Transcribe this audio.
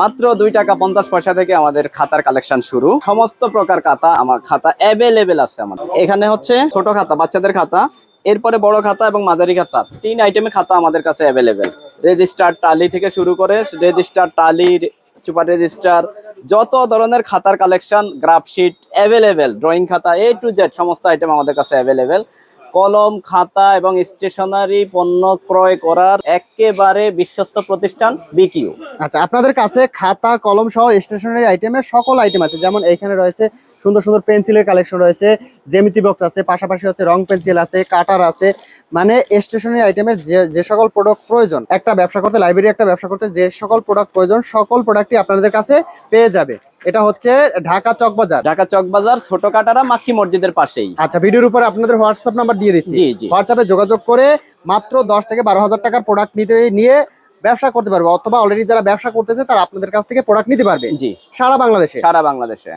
মাত্র দুই টাকা পঞ্চাশ পয়সা থেকে আমাদের খাতার কালেকশন শুরু। সমস্ত প্রকার খাতা, আমার খাতা অ্যাভেলেবেল আছে আমাদের এখানে হচ্ছে ছোট খাতা, বাচ্চাদের খাতা, এরপরে বড় খাতা এবং মাঝারি খাতা। তিন আইটেমের খাতা আমাদের কাছে অ্যাভেলেবেল রেজিস্টার টালি থেকে শুরু করে রেজিস্টার টালি সুপার রেজিস্টার যত ধরনের খাতার কালেকশন গ্রাফশিট অ্যাভেলেবেল ড্রয়িং খাতা এ টু জেড সমস্ত আইটেম আমাদের কাছে অ্যাভেলেবেল কলম, খাতা এবং স্টেশনারি পণ্য ক্রয় করার একেবারে বিশ্বস্ত প্রতিষ্ঠান বিকিউ। আচ্ছা আপনাদের কাছে খাতা, কলম সহ স্টেশনারি আইটেমের সকল আইটেম আছে। যেমন এখানে রয়েছে সুন্দর সুন্দর পেন্সিলের কালেকশন রয়েছে জেমিতি বক্স আছে, পাশাপাশি আছে রং পেন্সিল আছে, কাটার আছে। মানে স্টেশনারি আইটেমের যে যে সকল প্রোডাক্ট প্রয়োজন, একটা ব্যবসা করতে লাইব্রেরি একটা ব্যবসা করতে যে সকল প্রোডাক্ট প্রয়োজন, সকল প্রোডাক্টই আপনাদের কাছে পেয়ে যাবে। এটা হচ্ছে ঢাকা চক বাজার। ঢাকা চকবাজার ছোট কাটারা মাক্কি মসজিদের পাশেই। আচ্ছা ভিডিওর উপর আপনাদের হোয়াটসঅ্যাপ নাম্বার দিয়ে দিচ্ছি। জি, জি। হোয়াটসঅ্যাপে যোগাযোগ করে মাত্র দশ থেকে বারো হাজার টাকার প্রোডাক্ট নিতে নিয়ে ব্যবসা করতে পারবে অথবা অলরেডি যারা ব্যবসা করতেছে তারা আপনাদের কাছ থেকে প্রোডাক্ট নিতে পারবে। জি। সারা বাংলাদেশে। সারা বাংলাদেশে।